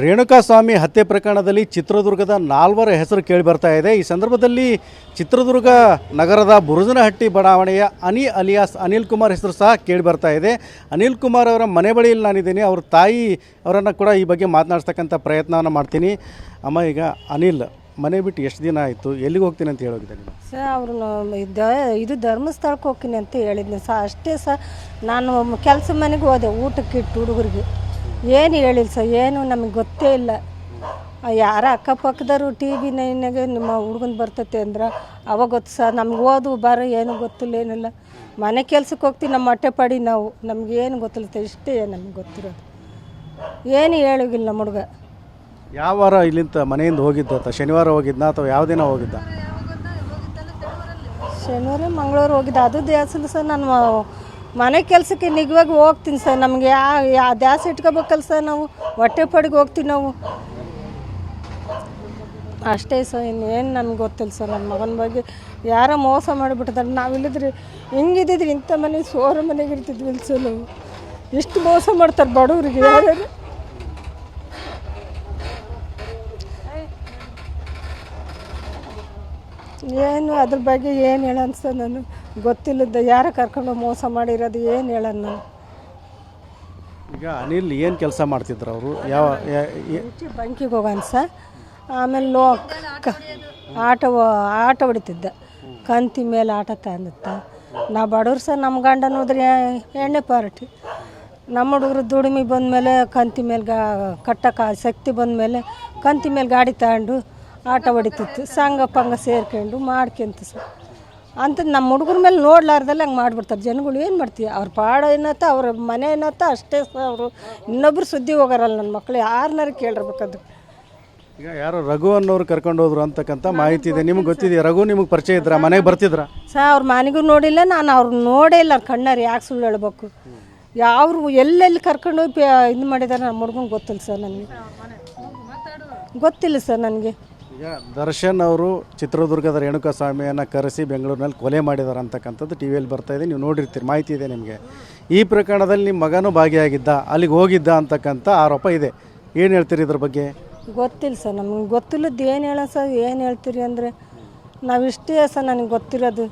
ರೇಣುಕಾಸ್ವಾಮಿ ಹತ್ಯೆ ಪ್ರಕರಣದಲ್ಲಿ ಚಿತ್ರದುರ್ಗದ ನಾಲ್ವರ ಹೆಸರು ಕೇಳಿ ಬರ್ತಾ ಇದೆ. ಈ ಸಂದರ್ಭದಲ್ಲಿ ಚಿತ್ರದುರ್ಗ ನಗರದ ಬುರುಜನಹಟ್ಟಿ ಬಡಾವಣೆಯ ಅನಿ ಅಲಿಯಾಸ್ ಅನಿಲ್ ಕುಮಾರ್ ಹೆಸರು ಸಹ ಕೇಳಿ ಬರ್ತಾ ಇದೆ. ಅನಿಲ್ ಕುಮಾರ್ ಅವರ ಮನೆ ಬಳಿಯಲ್ಲಿ ನಾನಿದ್ದೀನಿ. ಅವ್ರ ತಾಯಿ ಅವರನ್ನು ಕೂಡ ಈ ಬಗ್ಗೆ ಮಾತನಾಡ್ಸ್ತಕ್ಕಂಥ ಪ್ರಯತ್ನವನ್ನು ಮಾಡ್ತೀನಿ. ಅಮ್ಮ, ಈಗ ಅನಿಲ್, ಮನೆ ಬಿಟ್ಟು ಎಷ್ಟು ದಿನ ಆಯಿತು? ಎಲ್ಲಿಗೆ ಹೋಗ್ತೀನಿ ಅಂತ ಹೇಳೋಗಿದೆ ಸರ್ ಅವರು ಇದು ಧರ್ಮಸ್ಥಳಕ್ಕೆ ಹೋಗ್ತೀನಿ ಅಂತ ಹೇಳಿದ್ನಿ. ಸರ್, ಅಷ್ಟೇ ಸರ್. ನಾನು ಕೆಲಸ ಮನೆಗೆ ಹೋದೆ ಊಟಕ್ಕೆ ಇಟ್ಟು ಹುಡುಗರಿಗೆ. ಏನು ಹೇಳಿಲ್ಲ ಸರ್? ಏನು ನಮಗೆ ಗೊತ್ತೇ ಇಲ್ಲ. ಯಾರ ಅಕ್ಕಪಕ್ಕದವರು ಟಿ ವಿ ನೈನಾಗೆ ನಿಮ್ಮ ಹುಡುಗನ ಬರ್ತೈತೆ ಅಂದ್ರೆ ಅವಾಗ ಗೊತ್ತು ಸರ್. ನಮ್ಗೆ ಓದು ಬರ ಏನು ಗೊತ್ತಿಲ್ಲ ಏನಿಲ್ಲ. ಮನೆ ಕೆಲ್ಸಕ್ಕೆ ಹೋಗ್ತೀವಿ ನಮ್ಮ ಹೊಟ್ಟೆ ಪಡಿ ನಾವು. ನಮ್ಗೆ ಏನು ಗೊತ್ತಿಲ್ಲ ಇಷ್ಟೇ ನಮ್ಗೆ ಗೊತ್ತಿರೋದು. ಏನು ಹೇಳಿಲ್ಲ ನಮ್ಮ ಹುಡುಗ. ಯಾವ ವಾರ ಇಲ್ಲಿಂದ ಮನೆಯಿಂದ ಹೋಗಿದ್ದ ಶನಿವಾರ ಹೋಗಿದ್ದ ಅಥವಾ ಯಾವ ದಿನ ಹೋಗಿದ್ದ? ಶನಿವಾರ ಮಂಗಳೂರು ಹೋಗಿದ್ದೆ. ಅದು ದೇವಸ್ಥಾನ ಸರ್ ನಾನು ಮನೆ ಕೆಲಸಕ್ಕೆ ನಿಜವಾಗಿ ಹೋಗ್ತೀನಿ ಸರ್. ನಮಗೆ ಯಾ ದ್ಯಾಸ ಇಟ್ಕೋಬೇಕಲ್ಲ ಸರ್ ನಾವು. ಹೊಟ್ಟೆ ಪಡೆಗೆ ಹೋಗ್ತೀವಿ ನಾವು. ಅಷ್ಟೇ ಸರ್, ಇನ್ನೇನು ನನಗೆ ಗೊತ್ತಿಲ್ಲ ಸರ್. ನನ್ನ ಮಗನ ಬಗ್ಗೆ ಯಾರೋ ಮೋಸ ಮಾಡಿಬಿಟ್ಟಿದ್ದಾರೆ. ನಾವಿಲ್ಲಿದ್ರೆ ಹೆಂಗಿದ್ದಿದ್ರಿ ಇಂಥ ಮನೆ ಸೋರ ಮನೆಗೆ ಇರ್ತಿದ್ವಿ ಇಲ್ಲಿ ಸರ್ ನಾವು. ಎಷ್ಟು ಮೋಸ ಮಾಡ್ತಾರೆ ಬಡವ್ರಿಗೆ. ಯಾರು ಏನು ಅದ್ರ ಬಗ್ಗೆ ಏನು ಹೇಳೋಣ ಸರ್ ನಾನು? ಗೊತ್ತಿಲ್ಲದ ಯಾರ ಕರ್ಕೊಂಡು ಮೋಸ ಮಾಡಿರೋದು ಏನು ಹೇಳೋಣ ನಾನು ಈಗ ಅನಿಲ್ ಏನು ಕೆಲಸ ಮಾಡ್ತಿದ್ರು ಅವರು? ಯಾವ ಯಾ- ಯಾ- ಮುಂಚೆ ಬಂಕಿಗೆ ಹೋಗೋಣ ಸರ್ ಆಮೇಲೆ ಲೋ ಕ- ಆಟ ಹೊ- ಆಟ ಹೊಡಿತಿದ್ದ. ಕಂತಿ ಮೇಲೆ ಆಟ ತಂದಿತ್ತ. ನಾ ಬಡವ್ರು ಸರ್ ನಮ್ಮ ಗಂಡನ ಹೋದ್ರೆ ಎಣ್ಣೆ ಪಾರ್ಟಿ ನಮ್ಮ ಹುಡುಗರು ದುಡಿಮೆ ಬಂದಮೇಲೆ ಕಂತಿ ಮೇಲೆ ಗಾ ಕಟ್ಟಕ್ಕೆ ಶಕ್ತಿ ಬಂದಮೇಲೆ ಕಂತಿ ಮೇಲೆ ಗಾಡಿ ತಗೊಂಡು ಆಟ ಹೊಡಿತಿತ್ತು. ಸಂಘ ಪಂಗ ಸೇರ್ಕೊಂಡು ಮಾಡ್ಕೊಂತ ಸರ್ ಅಂತ ನಮ್ಮ ಹುಡುಗರ ಮೇಲೆ ನೋಡ್ಲಾರ್ದಲ್ಲ ಹಂಗೆ ಮಾಡಿಬಿಡ್ತಾರೆ. ಜನಗಳು ಏನು ಮಾಡ್ತೀವಿ ಅವ್ರ ಪಾಡ ಏನತ್ತ ಅವ್ರ ಮನೆ ಏನತ್ತ ಅಷ್ಟೇ ಅವರು ಇನ್ನೊಬ್ರು ಸುದ್ದಿ ಹೋಗಾರಲ್ಲ ನನ್ನ ಮಕ್ಕಳು ಯಾರನ್ನಾರು ಕೇಳಿರ್ಬೇಕದು. ಈಗ ಯಾರೋ ರಘು ಅನ್ನೋರು ಕರ್ಕೊಂಡು ಹೋದ್ರು ಅಂತಕ್ಕಂಥ ಮಾಹಿತಿ ಇದೆ. ನಿಮ್ಗೆ ಗೊತ್ತಿದೆಯಾ? ರಘು ನಿಮಗೆ ಪರಿಚಯ ಇದ್ರ? ಮನೆಗೆ ಬರ್ತಿದ್ರ? ಸರ್ ಅವ್ರ ಮನೆಗೂ ನೋಡಿಲ್ಲ ನಾನು ಅವ್ರು ನೋಡೇ ಇಲ್ಲ ಅವ್ರ ಕಣ್ಣಾರು ಯಾಕೆ ಸುಳ್ಳು ಹೇಳ್ಬೇಕು? ಯಾವ್ರು ಎಲ್ಲೆಲ್ಲಿ ಕರ್ಕೊಂಡು ಹೋಗಿ ಇದು ಮಾಡಿದಾರೆ ನಮ್ಮ ಹುಡ್ಗಂಗೆ ಗೊತ್ತಿಲ್ಲ ಸರ್ ನನಗೆ. ಗೊತ್ತಿಲ್ಲ ಸರ್ ನನಗೆ. ಈಗ ದರ್ಶನ್ ಅವರು ಚಿತ್ರದುರ್ಗದ ರೇಣುಕಾ ಸ್ವಾಮಿಯನ್ನು ಕರೆಸಿ ಬೆಂಗಳೂರಿನಲ್ಲಿ ಕೊಲೆ ಮಾಡಿದ್ದಾರೆ ಅಂತಕ್ಕಂಥದ್ದು ಟಿ ವಿಯಲ್ಲಿ ಬರ್ತಾ ಇದೆ. ನೀವು ನೋಡಿರ್ತೀರಿ, ಮಾಹಿತಿ ಇದೆ ನಿಮಗೆ. ಈ ಪ್ರಕರಣದಲ್ಲಿ ನಿಮ್ಮ ಮಗನೂ ಭಾಗಿಯಾಗಿದ್ದ, ಅಲ್ಲಿಗೆ ಹೋಗಿದ್ದ ಅಂತಕ್ಕಂಥ ಆರೋಪ ಇದೆ. ಏನು ಹೇಳ್ತೀರಿ ಇದ್ರ ಬಗ್ಗೆ? ಗೊತ್ತಿಲ್ಲ ಸರ್, ನಮ್ಗೆ ಗೊತ್ತಿಲ್ಲದ್ದು ಏನು ಹೇಳ ಸರ್, ಏನು ಹೇಳ್ತೀರಿ ಅಂದರೆ ನಾವು ಇಷ್ಟೇ ಸರ್, ನನಗೆ ಗೊತ್ತಿರೋದು.